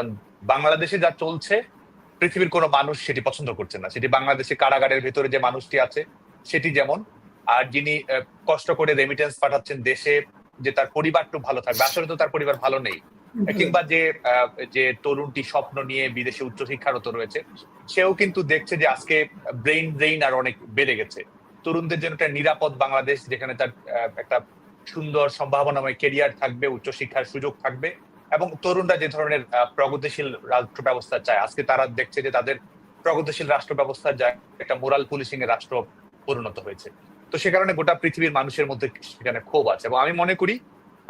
কারণ বাংলাদেশে যা চলছে পৃথিবীর কোনো মানুষ সেটি পছন্দ করছে না। সেটি বাংলাদেশে কারাগারের ভেতরে যে মানুষটি আছে সেটি যেমন। আর যিনি কষ্ট করে রেমিটেন্স পাঠাচ্ছেন দেশে যে তার পরিবার ভালো থাকবে আসলে তো তার পরিবার ভালো নেই। কিংবা যে যে তরুণটি স্বপ্ন নিয়ে বিদেশে উচ্চশিক্ষারত রয়েছে সেও কিন্তু দেখছে যে আজকে ব্রেইন ব্রেইন আর অনেক বেড়ে গেছে। তরুণদের জন্য একটা নিরাপদ বাংলাদেশ যেখানে তার একটা সুন্দর সম্ভাবনাময় কেরিয়ার থাকবে উচ্চশিক্ষার সুযোগ থাকবে। এবং তরুণরা যে ধরনের প্রগতিশীল রাষ্ট্র ব্যবস্থা চায়, আজকে তারা দেখছে যে তাদের প্রগতিশীল রাষ্ট্র ব্যবস্থা যায় একটা মোরাল পুলিশিং এর রাষ্ট্র পরিণত হয়েছে। তো সে কারণে গোটা পৃথিবীর মানুষের মধ্যে সেখানে ক্ষোভ আছে এবং আমি মনে করি,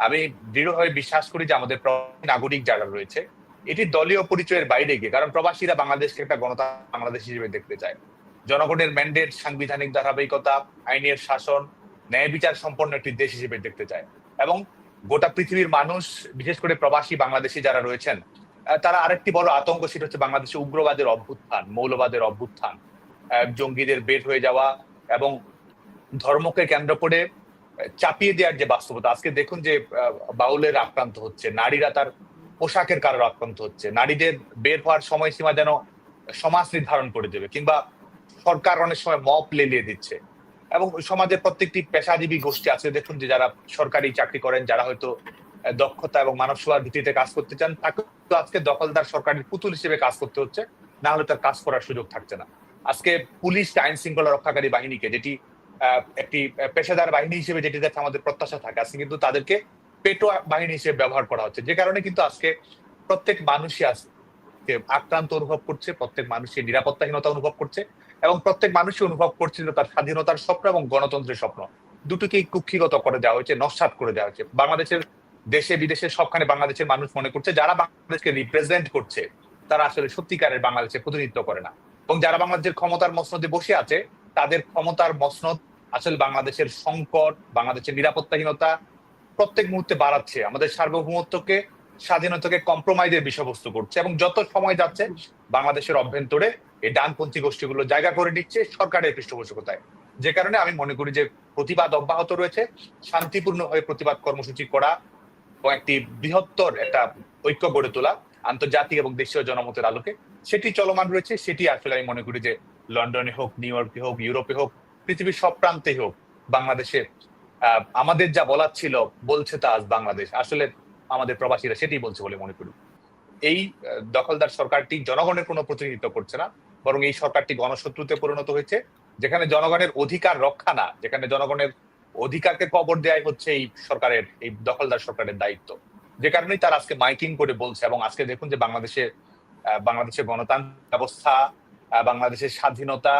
আমি দৃঢ়ভাবে বিশ্বাস করি যে আমাদের নাগরিক যারা রয়েছে, এটি দলীয় পরিচয়ের বাইরে গিয়ে, কারণ প্রবাসীরা বাংলাদেশকে একটা গণতান্ত্রিক বাংলাদেশ হিসেবে দেখতে চায়। জনগণের ম্যান্ডেট, সাংবিধানিক ধারাবাহিকতা, আইনের শাসন, ন্যায় বিচার সম্পন্ন একটি দেশ হিসেবে দেখতে চায়। এবং গোটা পৃথিবীর মানুষ, বিশেষ করে প্রবাসী বাংলাদেশি যারা রয়েছেন তারা আরেকটি বড় আতঙ্ক সেটা হচ্ছে বাংলাদেশে উগ্রবাদের অভ্যুত্থান, মৌলবাদের অভ্যুত্থান। জঙ্গিদের বের হয়ে যাওয়া এবং ধর্মকে কেন্দ্র করে চাপিয়ে দেওয়ার যে বাস্তবতা, আজকে দেখুন যে বাউলের আক্রান্ত হচ্ছে, নারীরা তার পোশাকের কারণে আক্রান্ত হচ্ছে, নারীদের বের হওয়ার সময়সীমা যেন সমাজ নির্ধারণ করে দেবে, কিংবা সরকার অনেক সময় মপ লেলিয়ে দিচ্ছে। এবং সমাজের প্রত্যেকটি পেশাজীবী গোষ্ঠী আছে। দেখুন যে যারা সরকারি চাকরি করেন, যারা হয়তো দক্ষতা এবং মানব সেবার ভিত্তিতে কাজ করতে চান, তাকে তো আজকে দখলদার সরকারের পুতুল হিসেবে কাজ করতে হচ্ছে। না হলে তার কাজ করার সুযোগ থাকছে না। আজকে পুলিশ আইন শৃঙ্খলা রক্ষাকারী বাহিনীকে, যেটি একটি পেশাদার বাহিনী হিসেবে যেটি আমাদের প্রত্যাশা থাকে। আজকে কিন্তু তাদেরকে পেটোয়া বাহিনী হিসেবে ব্যবহার করা হচ্ছে। যে কারণে কিন্তু আজকে প্রত্যেক মানুষই আজকে আক্রান্ত অনুভব করছে, প্রত্যেক মানুষই নিরাপত্তাহীনতা অনুভব করছে। এবং প্রত্যেক মানুষই অনুভব করছিল তার স্বাধীনতার স্বপ্ন এবং গণতন্ত্রের স্বপ্ন। দুটোকেই কুক্ষিগত করে দেওয়া হয়েছে, নস্বাত করে দেওয়া হয়েছে। বাংলাদেশের দেশে, বিদেশে সবখানে বাংলাদেশের মানুষ মনে করছে, যারা বাংলাদেশকে রিপ্রেজেন্ট করছে, তারা আসলে সত্যিকারের বাংলাদেশে প্রতিনিধিত্ব করে না। এবং যারা বাংলাদেশের ক্ষমতার মসনদে বসে আছে, তাদের ক্ষমতার মসনদ আসলে বাংলাদেশের সংকট, বাংলাদেশের নিরাপত্তাহীনতা প্রত্যেক মুহূর্তে বাড়াচ্ছে। আমাদের সার্বভৌমত্বকে স্বাধীনতাকে কম্প্রোমাইজের বিষয়বস্তু করছে এবং যত সময় যাচ্ছে বাংলাদেশের অভ্যন্তরে এই ডানপন্থী গোষ্ঠীগুলো জায়গা করে নিচ্ছে সরকারের পৃষ্ঠপোষকতায়। যে কারণে আমি মনে করি যে প্রতিবাদ অব্যাহত রয়েছে শান্তিপূর্ণভাবে প্রতিবাদ কর্মসূচি করা এবং একটি বৃহত্তর একটা ঐক্য গড়ে তোলা আন্তর্জাতিক এবং দেশীয় জনমতের আলোকে, সেটি চলমান রয়েছে, সেটি আসলে আমি মনে করি যে লন্ডনে হোক, নিউ ইয়র্কে হোক, ইউরোপে হোক, পৃথিবীর সব প্রান্তে হোক, বাংলাদেশে আমাদের যা বলার ছিল, বলছে তা আজ বাংলাদেশ। আসলে আমাদের প্রবাসীরা সেটি বলছে বলে মনে করি। এই দখলদার সরকারটি জনগণের কোনো প্রতিনিধিত্ব করছে না, বরং এই সরকারটি গণশত্রুতে পরিণত হয়েছে, যেখানে জনগণের অধিকার রক্ষা না, যেখানে জনগণের অধিকারকে কবর দেওয়াই হচ্ছে এই সরকারের, এই দখলদার সরকারের দায়িত্ব। যে কারণেই তারা আজকে মাইকিং করে বলছে এবং আজকে দেখুন যে বাংলাদেশে বাংলাদেশের গণতান্ত্রিক ব্যবস্থা বাংলাদেশের স্বাধীনতা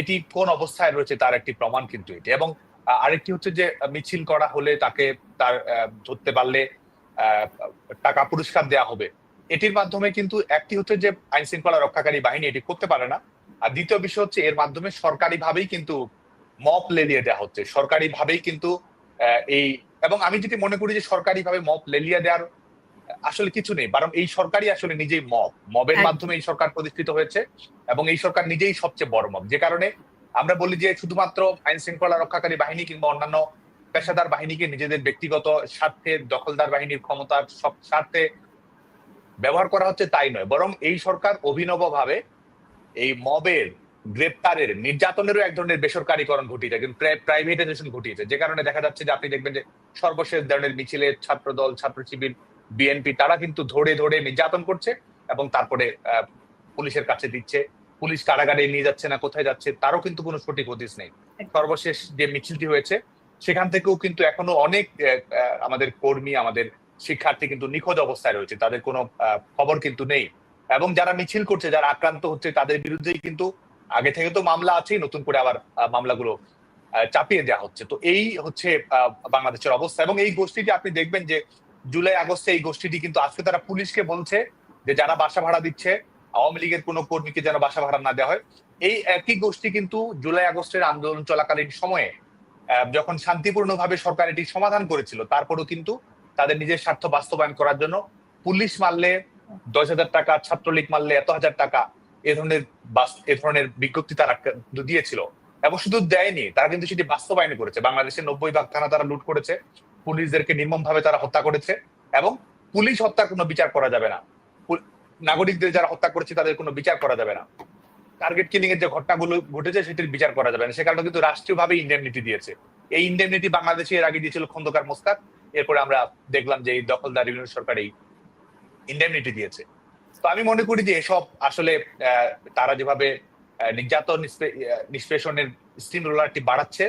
এটি কোন অবস্থায় রয়েছে তার একটি প্রমাণ কিন্তু এটি। এবং আরেকটি হচ্ছে যে মিছিল করা হলে তাকে তার ধরতে পারলে টাকা পুরস্কার দেওয়া হবে। এটির মাধ্যমে কিন্তু একটি হচ্ছে যে আইন শৃঙ্খলা রক্ষাকারী বাহিনী এটি করতে পারে না। আর দ্বিতীয় বিষয় হচ্ছে এর মাধ্যমে সরকারি ভাবেই কিন্তু মপ লেলিয়ে দেওয়া হচ্ছে। সরকারি ভাবেই কিন্তু এই এবং আমি যেটি মনে করি যে সরকারি ভাবে মপ লেলিয়ে দেওয়ার আসলে কিছু নেই বরং এই সরকারই আসলে নিজেই মব। মবের মাধ্যমে এই সরকার প্রতিষ্ঠিত হয়েছে এবং এই সরকার নিজেই সবচেয়ে বড় মব। যে কারণে আমরা বলি যে শুধুমাত্র আইন শৃঙ্খলা রক্ষাকারী বাহিনী কিংবা অন্যান্য পেশাদার বাহিনীকে নিজেদের ব্যক্তিগত স্বার্থে দখলদার বাহিনীর ক্ষমতার সব স্বার্থে ব্যবহার করা হচ্ছে তাই নয়। বরং এই সরকার অভিনব ভাবে এই মবের গ্রেপ্তারের নির্যাতনেরও এক ধরনের বেসরকারীকরণ ঘটিয়েছে কিন্তু প্রাইভেটাইজেশন ঘটিয়েছে। যে কারণে দেখা যাচ্ছে যে আপনি দেখবেন যে সর্বশেষ ধরনের মিছিলে ছাত্রদল ছাত্র শিবির বিএনপি তারা কিন্তু ধরে ধরে নির্যাতন করছে এবং তারপরে আহ, পুলিশের কাছে দিচ্ছে। পুলিশ কারাগারে নিয়ে যাচ্ছে না কোথায় যাচ্ছে তারও কিন্তু কোনো সঠিক হদিস নেই। সর্বশেষ যে মিছিলটি হয়েছে সেখান থেকেও কিন্তু এখনও অনেক আমাদের কর্মী, আমাদের শিক্ষার্থী কিন্তু নিখোঁজ অবস্থায় রয়েছে। তাদের কোনো খবর কিন্তু নেই। এবং যারা মিছিল করছে, যারা আক্রান্ত হচ্ছে, তাদের বিরুদ্ধেই কিন্তু আগে থেকে তো মামলা আছেই, নতুন করে আবার মামলাগুলো চাপিয়ে দেওয়া হচ্ছে। তো এই হচ্ছে বাংলাদেশের অবস্থা। এবং এই গোষ্ঠীটি আপনি দেখবেন যে জুলাই আগস্টে এই গোষ্ঠীটি কিন্তু আজকে তারা পুলিশকে বলছে যে যারা বাসা ভাড়া দিচ্ছে, আওয়ামী লীগের কোনো কর্মীকে যেন বাসা ভাড়া না দেওয়া হয়। এই একই গোষ্ঠী কিন্তু জুলাই আগস্টের আন্দোলন চলাকালীন সময়ে যখন শান্তিপূর্ণভাবে সরকার এটি সমাধান করেছিল, তারপরও কিন্তু তাদের নিজের স্বার্থ বাস্তবায়ন করার জন্য পুলিশ মারলে দশ হাজার টাকা, ছাত্রলীগ মারলে এত হাজার টাকা, এ ধরনের এ ধরনের বিজ্ঞপ্তি তারা দিয়েছিল। এবং শুধু দেয়নি, তারা কিন্তু সেটি বাস্তবায়ন করেছে। বাংলাদেশের নব্বই ভাগ থানা তারা লুট করেছে, পুলিশদেরকে নির্মম ভাবে তারা হত্যা করেছে, এবং পুলিশ হত্যার কোনো বিচার করা যাবে না। নাগরিকদের যারা হত্যা করেছে তাদের কোনো বিচার করা যাবে না। টার্গেট কিলিং এর যে ঘটনাগুলো ঘটেছে, সেটির বিচার করা যাবে না। সে কারণে কিন্তু রাষ্ট্রীয়ভাবে ইন্ডেমনিটি দিয়েছে। এই ইন্ডেমনিটি বাংলাদেশে এর আগে দিয়েছিল খন্দকার মোস্তাক। এরপরে আমরা দেখলাম যে এই দখলদার ইউনিয়ন সরকার এই ইন্ডেমনিটি দিয়েছে। তো আমি মনে করি যে এসব আসলে তারা যেভাবে নির্যাতন নিষ্পেষণের স্টিম রোলারটি বাড়াচ্ছে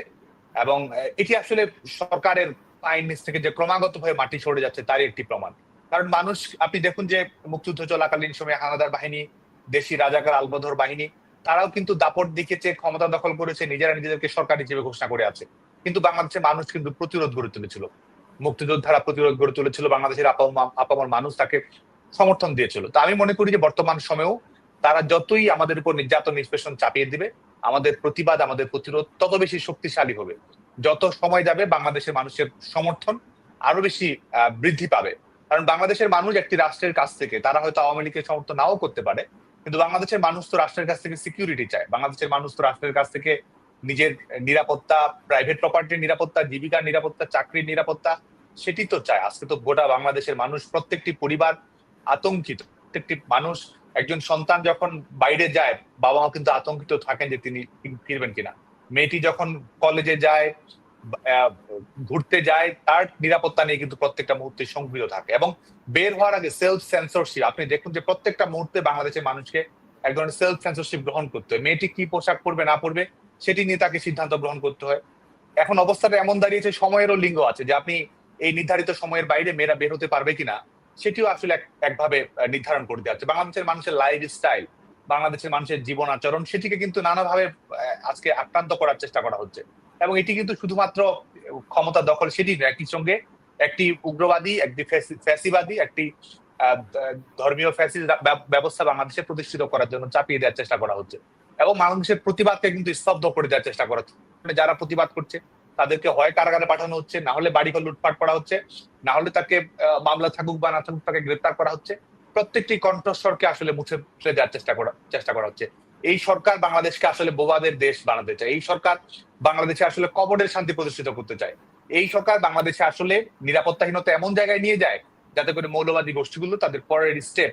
এবং এটি আসলে সরকারের আইন নিচ থেকে যে ক্রমাগত ভাবে মাটি সরে যাচ্ছে, তারই একটি প্রমাণ। কারণ মানুষ, আপনি দেখুন যে মুক্তিযুদ্ধ চলাকালীন সময়ে হানাদার বাহিনী, দেশি রাজাকার আলবদর বাহিনী তারাও কিন্তু দাপট দেখিয়েছে, ক্ষমতা দখল করেছে, নিজেরা নিজেদেরকে সরকার হিসেবে ঘোষণা করে আছে। কিন্তু বাংলাদেশের মানুষ কিন্তু প্রতিরোধ গড়ে তুলেছিল। মুক্তিযোদ্ধারা প্রতিরোধ গড়ে তুলেছিল, বাংলাদেশের আপামর মানুষ তাকে সমর্থন দিয়েছিল। তো আমি মনে করি যে বর্তমান সময়েও তারা যতই আমাদের উপর নির্যাতন, নিষ্পেষণ চাপিয়ে দিবে, আমাদের প্রতিবাদ, আমাদের প্রতিরোধ তত বেশি শক্তিশালী হবে। যত সময় যাবে, বাংলাদেশের মানুষের সমর্থন আরও বেশি বৃদ্ধি পাবে। কারণ বাংলাদেশের মানুষ একটি রাষ্ট্রের কাছ থেকে, তারা হয়তো আওয়ামী লীগের সমর্থন নাও করতে পারে কিন্তু বাংলাদেশের মানুষ তো রাষ্ট্রের কাছ থেকে সিকিউরিটি চায়। বাংলাদেশের মানুষ তো রাষ্ট্রের কাছ থেকে নিজের নিরাপত্তা প্রাইভেট প্রপার্টির নিরাপত্তা, জীবিকার নিরাপত্তা, চাকরির নিরাপত্তা, সেটি তো চায়। আজকে তো গোটা বাংলাদেশের মানুষ, প্রত্যেকটি পরিবার আতঙ্কিত। প্রত্যেকটি মানুষ, একজন সন্তান যখন বাইরে যায় বাবা মা কিন্তু আতঙ্কিত থাকেন যে তিনি ফিরবেন কিনা। মেয়েটি যখন কলেজে যায় ঘুরতে যায়, তার নিরাপত্তা নিয়ে কিন্তু প্রত্যেকটা মুহূর্তে সংগৃহীত থাকে এবং বের হওয়ার আগে সেলফ সেন্সরশিপ আপনি দেখুন যে প্রত্যেকটা মুহূর্তে বাংলাদেশের মানুষকে এক ধরনের সেলফ সেন্সরশিপ গ্রহণ করতে হয়। মেয়েটি কি পোশাক পরবে, না পরবে, সেটি নিয়ে তাকে সিদ্ধান্ত গ্রহণ করতে হয়। এখন অবস্থাটা এমন দাঁড়িয়েছে, সময়েরও লিঙ্গ আছে যে আপনি এই নির্ধারিত সময়ের বাইরে মেয়েরা বের হতে পারবে কিনা, সেটিও আসলে এক- একভাবে নির্ধারণ করে দেওয়া হচ্ছে। বাংলাদেশের মানুষের লাইফ স্টাইল বাংলাদেশের মানুষের জীবন আচরণ, সেটিকে কিন্তু নানাভাবে আজকে আক্রান্ত করার চেষ্টা করা হচ্ছে। এবং এটি কিন্তু শুধুমাত্র ক্ষমতা দখল সেটি নয় একই সঙ্গে একটি উগ্রবাদী, একটি ফ্যাসিবাদী, একটি ধর্মীয় ফ্যাসি ব্যবস্থা বাংলাদেশে প্রতিষ্ঠিত করার জন্য চাপিয়ে দেওয়ার চেষ্টা করা হচ্ছে। এবং মানুষের প্রতিবাদকে কিন্তু স্তব্ধ করে দেওয়ার চেষ্টা করা হচ্ছে। মানে যারা প্রতিবাদ করছে, তাদেরকে হয় কারাগারে পাঠানো হচ্ছে, না হলে বাড়িঘর লুটপাট করা হচ্ছে, না হলে তাকে মামলা থাকুক বা না থাকুক তাকে গ্রেপ্তার করা হচ্ছে। প্রত্যেকটি কণ্ঠস্বরকে আসলে মুছে ফেলে দেওয়ার চেষ্টা করা চেষ্টা করা হচ্ছে। এই সরকার বাংলাদেশকে আসলে বোবাদের দেশ বানাতে চায়। এই সরকার বাংলাদেশে আসলে কবরের শান্তি প্রতিষ্ঠিত করতে চায়। এই সরকার বাংলাদেশে আসলে নিরাপত্তাহীনতা এমন জায়গায় নিয়ে যায়, যাতে করে মৌলবাদী গোষ্ঠীগুলো তাদের পরের স্টেপ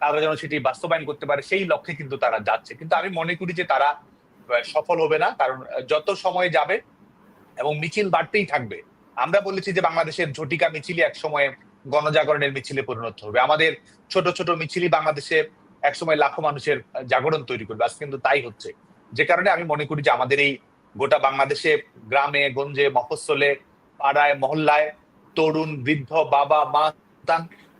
তারা যেন সেটি বাস্তবায়ন করতে পারে, সেই লক্ষ্যে কিন্তু তারা যাচ্ছে। কিন্তু আমি মনে করি যে তারা সফল হবে না, কারণ যত সময় যাবে এবং মিছিল বাড়তেই থাকবে, আমরা বলেছি যে বাংলাদেশের ঝটিকা মিছিলই এক সময় গণজাগরণের মিছিলে পরিণত হবে। আমাদের ছোট ছোট মিছিলই বাংলাদেশে একসময় লাখো মানুষের জাগরণ তৈরি করবে। আজ কিন্তু তাই হচ্ছে। যে কারণে আমি মনে করি যে আমাদের এই গোটা বাংলাদেশে, গ্রামে, গঞ্জে মফস্বলে পাড়ায়, মহল্লায়, তরুণ, বৃদ্ধ, বাবা, মা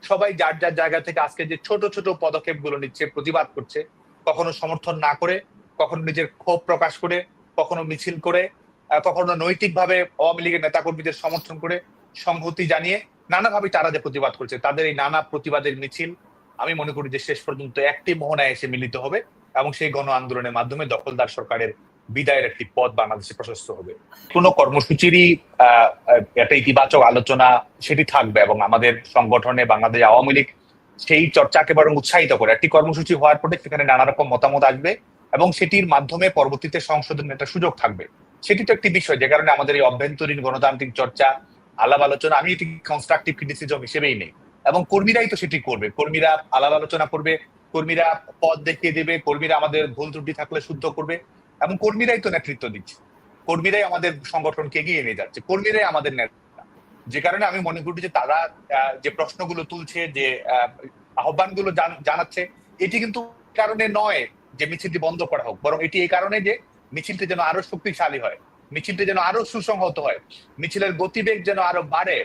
সবাই যার যার জায়গা থেকে আজকে যে ছোট ছোট পদক্ষেপগুলো নিচ্ছে, প্রতিবাদ করছে, কখনো সমর্থন না করে, কখনো নিজের ক্ষোভ প্রকাশ করে, কখনো মিছিল করে কখনো নৈতিকভাবে আওয়ামী লীগের নেতাকর্মীদের সমর্থন করে সংহতি জানিয়ে নানাভাবে তারা যে প্রতিবাদ করছে, তাদের এই নানা প্রতিবাদের মিছিল আমি মনে করি যে শেষ পর্যন্ত একটি মোহনায় এসে মিলিত হবে এবং সেই গণ আন্দোলনের মাধ্যমে দখলদার সরকারের বিদায়ের একটি পথ বাংলাদেশে প্রশস্ত হবে। কোন কর্মসূচিরই একটা ইতিবাচক আলোচনা সেটি থাকবে এবং আমাদের সংগঠনে বাংলাদেশ আওয়ামী লীগ সেই চর্চাকে বরং উৎসাহিত করে। একটি কর্মসূচি হওয়ার পরে সেখানে নানা রকম মতামত আসবে এবং সেটির মাধ্যমে পরবর্তীতে সংশোধনের একটা সুযোগ থাকবে। সেটি তো একটি বিষয়, যে কারণে আমাদের এই অভ্যন্তরীণ গণতান্ত্রিক চর্চা, আলাপ আলোচনা, আমি এটি কনস্ট্রাকটিভ ক্রিটিসিজম হিসেবেই নেই। এবং কর্মীরাই তো সেটি করবে। কর্মীরা আলাপ আলোচনা করবে, কর্মীরা পথ দেখিয়ে দেবে, কর্মীরা আমাদের ভুল ত্রুটি থাকলে শুদ্ধ করবে। এবং কর্মীরাই তো নেতৃত্ব দিচ্ছে। কর্মীরাই আমাদের সংগঠনকে এগিয়ে নিয়ে যাচ্ছে। কর্মীরাই আমাদের নেতা। যে কারণে আমি মনে করি যে তারা যে প্রশ্নগুলো তুলছে যে আহ, আহ্বানগুলো জানাচ্ছে এটি কিন্তু কারণে নয় যে মিছিলটি বন্ধ করা হোক। বরং এটি এই কারণে যে মিছিলটি যেন আরও শক্তিশালী হয় মিছিলটি যেন আরও সুসংহত হয় মিছিলের গতিবেগ যেন আরও বাড়ে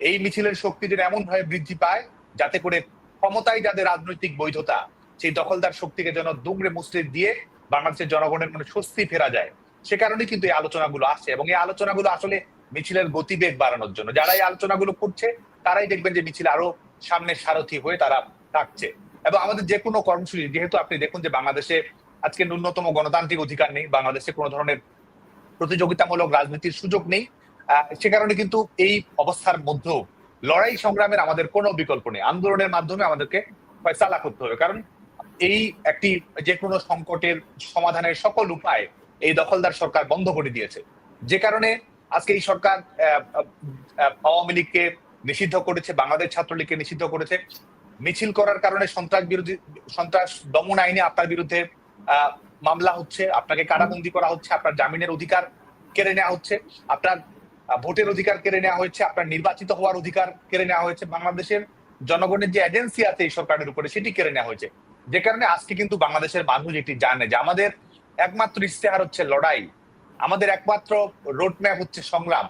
এই মিছিলের শক্তি যেন এমন ভাবে বৃদ্ধি পায় যাতে করে ক্ষমতায় যাদের রাজনৈতিক বৈধতা সেই দখলদার শক্তিকে যেন দুমড়ে মুচড়ে দিয়ে বাংলাদেশের জনগণের মনে স্বস্তি ফেরা যায়। সে কারণে কিন্তু এই আলোচনাগুলো আসছে এবং এই আলোচনাগুলো আসলে মিছিলের গতিবেগ বাড়ানোর জন্য। যারা এই আলোচনাগুলো করছে, তারাই দেখবেন যে মিছিল আরও সামনে সারথি হয়ে তারা থাকছে। এবং আমাদের যে কোনো কর্মসূচি, যেহেতু আপনি দেখুন যে বাংলাদেশে আজকে ন্যূনতম গণতান্ত্রিক অধিকার নেই, বাংলাদেশে কোনো ধরনের প্রতিযোগিতামূলক রাজনীতির সুযোগ নেই সে কারণে কিন্তু এই অবস্থার মধ্যেও লড়াই সংগ্রামের আমাদের কোনো বিকল্প নেই। আন্দোলনের মাধ্যমে আমাদেরকে ফয়সালা করতে হবে। কারণ এই একটি যে কোনো সংকটের সমাধানের সকল উপায় এই দখলদার সরকার বন্ধ করে দিয়েছে। যে কারণে আজকে এই সরকার আওয়ামী লীগকে নিষিদ্ধ করেছে, বাংলাদেশ ছাত্রলীগকে নিষিদ্ধ করেছে। মিছিল করার কারণে সন্ত্রাস বিরোধী, সন্ত্রাস দমন আইনে আপনার বিরুদ্ধে মামলা হচ্ছে, আপনাকে কারাবন্দি করা হচ্ছে, আপনার জামিনের অধিকার কেড়ে নেওয়া হচ্ছে, আপনার ভোটের অধিকার কেড়ে নেওয়া হয়েছে, আপনার নির্বাচিত হওয়ার অধিকার কেড়ে নেওয়া হয়েছে। বাংলাদেশের জনগণের যে এজেন্সি আছে এই সরকারের উপরে, সেটি কেড়ে নেওয়া হয়েছে। যে কারণে আজকে কিন্তু বাংলাদেশের মানুষ এটি জানে যে আমাদের একমাত্র ইশতেহার হচ্ছে লড়াই। আমাদের একমাত্র রোড ম্যাপ হচ্ছে সংগ্রাম।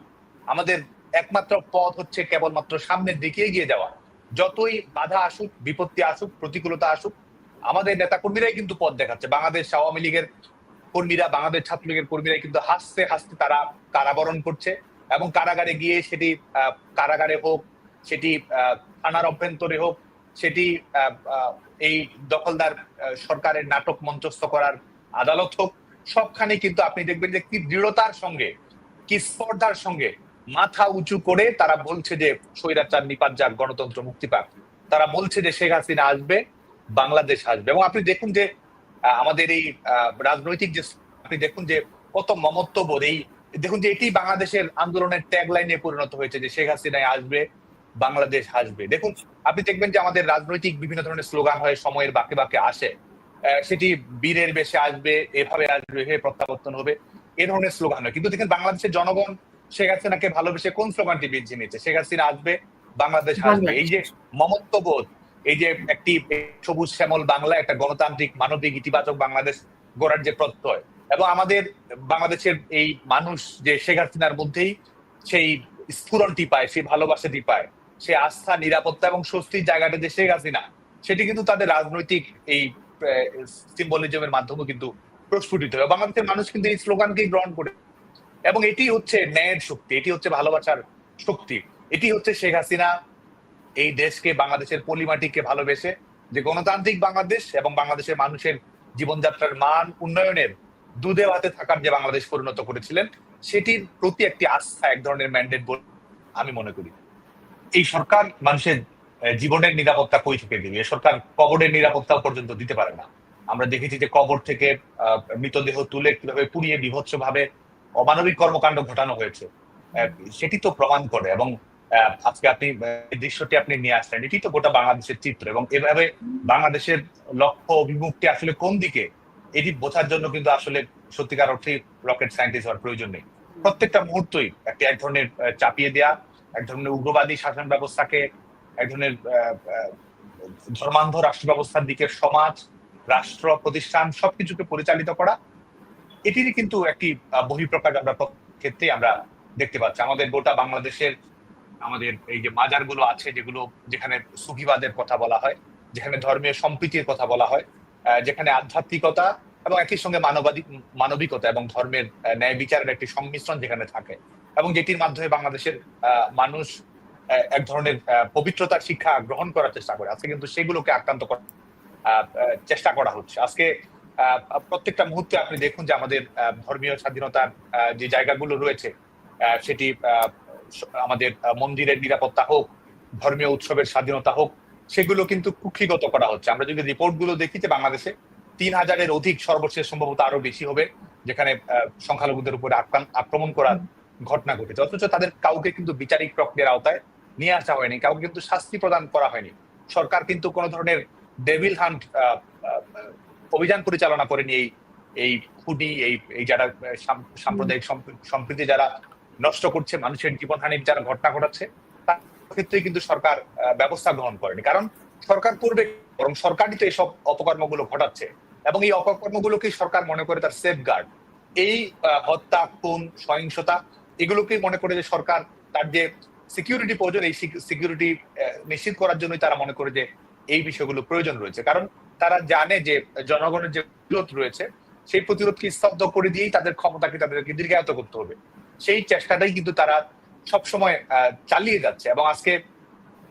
আমাদের একমাত্র পথ হচ্ছে কেবলমাত্র সামনের দিকে এগিয়ে যাওয়া। যতই বাধা আসুক, বিপত্তি আসুক, প্রতিকূলতা আসুক, আমাদের নেতা কর্মীরাই কিন্তু পথ দেখাচ্ছে। বাংলাদেশ আওয়ামী লীগের কর্মীরা, বাংলাদেশ ছাত্রলীগের কর্মীরা কিন্তু হাসতে হাসতে তারা কারাবরণ করছে এবং কারাগারে গিয়ে সেটি কারাগারে হোক, সেটি থানার অভ্যন্তরে হোক, সেটি এই দখলদার সরকারের নাটক মঞ্চস্থ করার আদালত হোক সবখানে কিন্তু আপনি দেখবেন যে কি দৃঢ়তার সঙ্গে, কি স্পর্ধার সঙ্গে মাথা উঁচু করে তারা বলছে যে স্বৈরাচার নিপাত যাক গণতন্ত্র মুক্তি পাক। তারা বলছে যে শেখ হাসিনা আসবে, বাংলাদেশ আসবে। এবং আপনি দেখুন যে আমাদের এই রাজনৈতিক যে আপনি দেখুন যে কত মমত্ববোধ। এই, দেখুন যে এটি বাংলাদেশের আন্দোলনের ট্যাগ লাইনে পরিণত হয়েছে যে শেখ হাসিনায় আসবে বাংলাদেশ আসবে। দেখুন আপনি দেখবেন যে আমাদের রাজনৈতিক বিভিন্ন ধরনের স্লোগান হয় সময়ের বাকে বাকে আসে। সেটি বীরের বেশে আসবে এভাবে আসবে এভাবে প্রত্যাবর্তন হবে এ ধরনের স্লোগান হয়। কিন্তু দেখেন বাংলাদেশের জনগণ শেখ হাসিনাকে ভালোবেসে কোন স্লোগানটি বেছে নিয়েছে? শেখ হাসিনা আসবে বাংলাদেশ আসবে। এই যে মমত্ববোধ এই যে একটি সবুজ শ্যামল বাংলা একটা গণতান্ত্রিক মানবিক ইতিবাচক বাংলাদেশ গড়ার যে প্রত্যয় এবং আমাদের বাংলাদেশের এই মানুষ যে শেখ হাসিনার মধ্যেই সেই স্ফুরণটি পায় সেই ভালোবাসাটি পায় সে আস্থা, নিরাপত্তা এবং স্বস্তির জায়গাটা যে শেখ হাসিনা, সেটি কিন্তু তাদের রাজনৈতিক এই সিম্বলিজমের মাধ্যমে কিন্তু প্রস্ফুটিত হয়। বাংলাদেশের মানুষ কিন্তু এই স্লোগানকেই গ্রহণ করে। এবং এটি হচ্ছে ন্যায়ের শক্তি, এটি হচ্ছে ভালোবাসার শক্তি। এটি হচ্ছে শেখ হাসিনা এই দেশকে, বাংলাদেশের পলিমাটিকে ভালোবেসে যে গণতান্ত্রিক বাংলাদেশ এবং বাংলাদেশের মানুষের জীবনযাত্রার মান উন্নয়নের দুধে হাতে থাকার যে বাংলাদেশ পরিণত করেছিলেন, সেটির প্রতি একটি আস্থা, এক ধরনের ম্যান্ডেট বলে আমি মনে করি। এই সরকার মানুষের জীবনের নিরাপত্তা কই থেকে দিবে? সরকার কবরের নিরাপত্তা পর্যন্ত দিতে পারে না। আমরা দেখেছি যে কবর থেকে মৃতদেহ তুলে কীভাবে পুড়িয়ে বিভৎস ভাবে অমানবিক কর্মকাণ্ড ঘটানো হয়েছে। সেটি তো প্রমাণ করে এবং আজকে আপনি দৃশ্যটি আপনি নিয়ে আসলেন, এটি তো গোটা বাংলাদেশের চিত্র এবং এভাবে বাংলাদেশের লক্ষ্য অভিমুখটি আসলে কোন দিকে, এটি বোঝার জন্য কিন্তু আসলে সত্যিকার অর্থে রকেট সায়েন্টিস্ট হওয়ার প্রয়োজন নেই। প্রত্যেকটা মুহূর্তই একটি এক ধরনের চাপিয়ে দেয়া এক ধরনের উগ্রবাদী শাসন ব্যবস্থাকে, এক ধরনের ধর্মান্ধ রাষ্ট্র ব্যবস্থার দিকে সমাজ, রাষ্ট্র, প্রতিষ্ঠান সবকিছুকে পরিচালিত করা, এটিরই কিন্তু একটি বহিঃপ্রকাশ আমরা ক্ষেত্রেই আমরা দেখতে পাচ্ছি। আমাদের গোটা বাংলাদেশের, আমাদের এই যে মাজারগুলো আছে, যেগুলো, যেখানে সুফিবাদের কথা বলা হয়, যেখানে ধর্মীয় সম্প্রীতির কথা বলা হয় যেখানে আধ্যাত্মিকতা এবং একই সঙ্গে মানবাধিক মানবিকতা এবং ধর্মের ন্যায় বিচারের একটি সংমিশ্রণ যেখানে থাকে এবং যেটির মাধ্যমে বাংলাদেশের মানুষ এক ধরনের পবিত্রতার শিক্ষা গ্রহণ করার চেষ্টা করে। আজকে কিন্তু সেগুলোকে আক্রান্ত করার চেষ্টা করা হচ্ছে। আজকে প্রত্যেকটা মুহূর্তে আপনি দেখুন যে আমাদের ধর্মীয় স্বাধীনতার যে জায়গাগুলো রয়েছে সেটি আমাদের মন্দিরের নিরাপত্তা হোক, ধর্মীয় উৎসবের স্বাধীনতা হোক, সেগুলো কিন্তু কুক্ষিগত করা হচ্ছে। আমরা যদি রিপোর্টগুলো দেখি যে বাংলাদেশে তিন হাজারের অধিক সর্বশেষ সম্ভবত আরও বেশি হবে, যেখানে সংখ্যালঘুদের উপরে আক্রমণ করার ঘটনা ঘটেছে। অথচ তাদের কাউকে কিন্তু বিচারিক প্রক্রিয়ার আওতায় নিয়ে আসা হয়নি, কাউকে কিন্তু শাস্তি প্রদান করা হয়নি। সরকার কিন্তু কোন ধরনের ডেভিল হান্ট অভিযান পরিচালনা করেনি এই এই খুনি, এই এই যারা সাম্প্রদায়িক সম্প্রীতি যারা নষ্ট করছে, মানুষের জীবনহানির যারা ঘটনা ঘটাচ্ছে, তার ক্ষেত্রে কিন্তু সরকার ব্যবস্থা গ্রহণ করেনি। কারণ সরকার পূর্বে বরং সরকারই তো এইসব অপকর্মগুলো ঘটাচ্ছে। এবং এই অপকর্মগুলোকে সরকার মনে করে তার সেফ গার্ড এই হত্যা, খুন, সহিংসতা এগুলোকেই মনে করে যে সরকার তার যে সিকিউরিটি প্রয়োজন, এই সিকিউরিটি নিশ্চিত করার জন্যই তারা মনে করে যে এই বিষয়গুলো প্রয়োজন রয়েছে। কারণ তারা জানে যে জনগণের যে প্রতিরোধ রয়েছে, সেই প্রতিরোধকে স্তব্ধ করে দিয়েই তাদের ক্ষমতাকে তাদেরকে দীর্ঘায়িত করতে হবে। সেই চেষ্টাটাই কিন্তু তারা সবসময় চালিয়ে যাচ্ছে এবং আজকে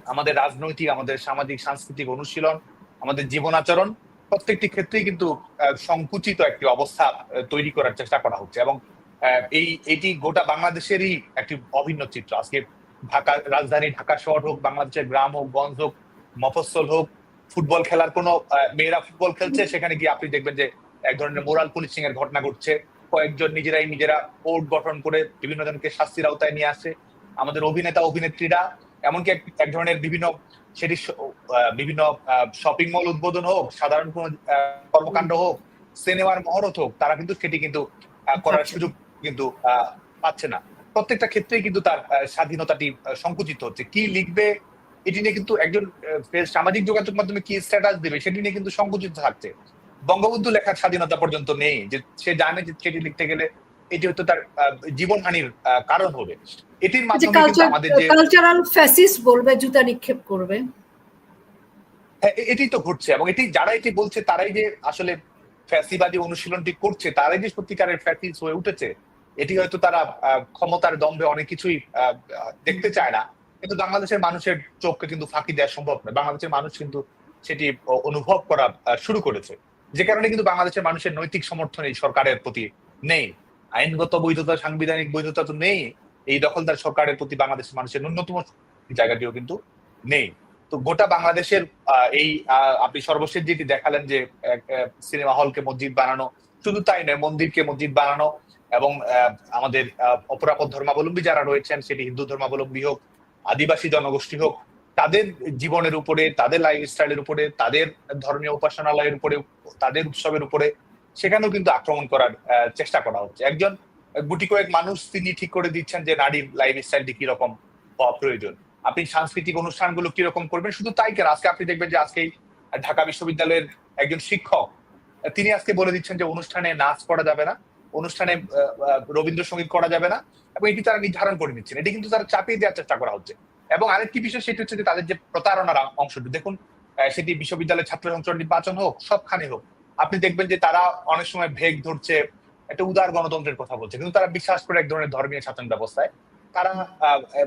আমাদের রাজনৈতিক, আমাদের সামাজিক, সাংস্কৃতিক অনুশীলন, আমাদের জীবন আচরণ, প্রত্যেকটি ক্ষেত্রেই কিন্তু সংকুচিত একটি অবস্থা তৈরি করার চেষ্টা করা হচ্ছে এবং এই এটি গোটা বাংলাদেশেরই একটি অভিন্ন চিত্র। আজকে ঢাকা রাজধানী ঢাকা শহর হোক বাংলাদেশের গ্রাম হোক গঞ্জ হোক মফস্বল হোক ফুটবল খেলার কোনো মেয়েরা ফুটবল খেলছে সেখানে গিয়ে আপনি দেখবেন যে এক ধরনের মোরাল পুলিশিং এর ঘটনা ঘটছে। কয়েকজন নিজেরাই নিজেরা বোর্ড গঠন করে বিভিন্ন জনকে শাস্তির আওতায় নিয়ে আসে। আমাদের অভিনেতা অভিনেত্রীরা এমনকি এক- ধরনের বিভিন্ন সেটি আহ, বিভিন্ন শপিং মল উদ্বোধন হোক সাধারণ কোন কর্মকাণ্ড হোক সিনেমার মহরত হোক তারা কিন্তু সেটি কিন্তু করার সুযোগ কিন্তু পাচ্ছে না। প্রত্যেকটা ক্ষেত্রেই কিন্তু তার স্বাধীনতাটি সংকুচিত হচ্ছে। কি লিখবে এটি নিয়ে কিন্তু একজন সামাজিক যোগাযোগ মাধ্যমে কি স্ট্যাটাস দেবে সেটি নিয়ে কিন্তু সংকুচিত থাকছে। বঙ্গবন্ধু লেখার স্বাধীনতা পর্যন্ত নেই। যে সে জানে যে সেটি লিখতে গেলে এটি হয়তো তার জীবনহানির কারণ হবে। এটির মাধ্যমে কিন্তু আমাদের যে কালচারাল ফ্যাসিস বলবে জুতা নিক্ষেপ করবে। হ্যাঁ, এ- এটাই তো ঘটছে। এবং এটি যারা এটি বলছে তারাই যে আসলে ফ্যাসিবাদী অনুশীলনটি করছে তারাই যে সত্যিকারের ফ্যাসিস হয়ে উঠেছে এটি হয়তো তারা ক্ষমতার দম্ভে অনেক কিছুই দেখতে চায় না। কিন্তু বাংলাদেশের মানুষের চোখকে কিন্তু ফাঁকি দেওয়া সম্ভব নয়। বাংলাদেশের মানুষ কিন্তু সেটি অনুভব করা শুরু করেছে। যে কারণে কিন্তু বাংলাদেশের মানুষের নৈতিক সমর্থন এই সরকারের প্রতি নেই। আইনগত বৈধতা, সাংবিধানিক বৈধতা তো নেই। এই দখলদার সরকারের প্রতি বাংলাদেশের মানুষের ন্যূনতম জায়গাটিও কিন্তু নেই। তো গোটা বাংলাদেশের এই আপনি সর্বশেষ যেটি দেখালেন যে সিনেমা হলকে মসজিদ বানানো, শুধু তাই নয়, মন্দিরকে মসজিদ বানানো এবং আমাদের অপরাপদ ধর্মাবলম্বী যারা রয়েছেন, সেটি হিন্দু ধর্মাবলম্বী হোক, আদিবাসী জনগোষ্ঠী হোক, তাদের জীবনের উপরে, তাদের লাইফ স্টাইলের উপরে, তাদের ধর্মীয় উপাসনালয়ের উপরে, তাদের উৎসবের উপরে, সেখানেও কিন্তু আক্রমণ করার চেষ্টা করা হচ্ছে। একজন গুটি কয়েক মানুষ তিনি ঠিক করে দিচ্ছেন যে নারীর লাইফ স্টাইলটি কীরকম হওয়া প্রয়োজন। আপনি সাংস্কৃতিক অনুষ্ঠানগুলো কীরকম করবেন? শুধু তাই কেন? আজকে আপনি দেখবেন যে আজকেই ঢাকা বিশ্ববিদ্যালয়ের একজন শিক্ষক, তিনি আজকে বলে দিচ্ছেন যে অনুষ্ঠানে নাচ করা যাবে না। অনুষ্ঠানে রবীন্দ্রসঙ্গীত করা যাবে না এবং এটি তারা নির্ধারণ করে নিচ্ছেন। এটি কিন্তু তারা চাপিয়ে দেওয়ার চেষ্টা করা হচ্ছে। এবং আরেকটি বিষয় সেটি হচ্ছে যে তাদের যে প্রতারণার অংশটি দেখুন সেটি বিশ্ববিদ্যালয়ের ছাত্র সংসদ নির্বাচন হোক, সবখানে হোক, আপনি দেখবেন যে তারা অনেক সময় ভেগ ধরছে, একটা উদার গণতন্ত্রের কথা বলছে। কিন্তু তারা বিশ্বাস করে এক ধরনের ধর্মীয় শাসন ব্যবস্থায়। তারা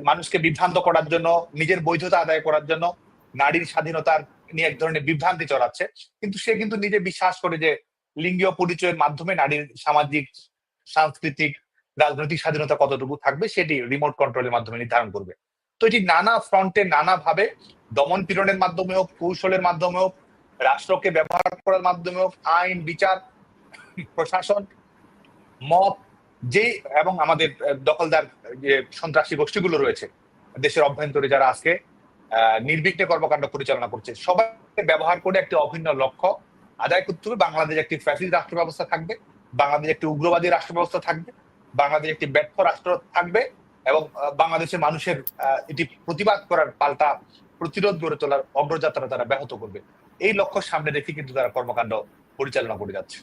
মানুষকে বিভ্রান্ত করার জন্য, নিজের বৈধতা আদায় করার জন্য নারীর স্বাধীনতার নিয়ে এক ধরনের বিভ্রান্তি চড়াচ্ছে। কিন্তু সে কিন্তু নিজে বিশ্বাস করে যে লিঙ্গীয় পরিচয়ের মাধ্যমে নারীর সামাজিক, সাংস্কৃতিক, রাজনৈতিক স্বাধীনতা কতটুকু থাকবে সেটি রিমোট কন্ট্রোলের মাধ্যমে নির্ধারণ করবে। তো এটি নানা ফ্রন্টে নানা ভাবে দমন পীড়নের মাধ্যমে হোক, কৌশলের মাধ্যমে হোক, রাষ্ট্রকে ব্যবহার করার মাধ্যমে হোক, আইন, বিচার, প্রশাসন, মত, যে এবং আমাদের দখলদার, যে সন্ত্রাসী গোষ্ঠীগুলো রয়েছে, দেশের অভ্যন্তরে যারা আজকে নির্বিঘ্নে কর্মকাণ্ড পরিচালনা করছে, সবাইকে ব্যবহার করে একটি অভিন্ন লক্ষ্য আদায় করতে হবে। বাংলাদেশ একটি ফ্যাসিস্ট রাষ্ট্র ব্যবস্থা থাকবে, বাংলাদেশ একটি উগ্রবাদী রাষ্ট্র ব্যবস্থা থাকবে, বাংলাদেশ একটি ব্যর্থ রাষ্ট্র থাকবে এবং বাংলাদেশের মানুষের এটি প্রতিবাদ করার পাল্টা প্রতিরোধ গড়ে তোলার অগ্রযাত্রা তারা ব্যাহত করবে। এই লক্ষ্য সামনে রেখে কিন্তু তারা কর্মকাণ্ড পরিচালনা করে যাচ্ছে।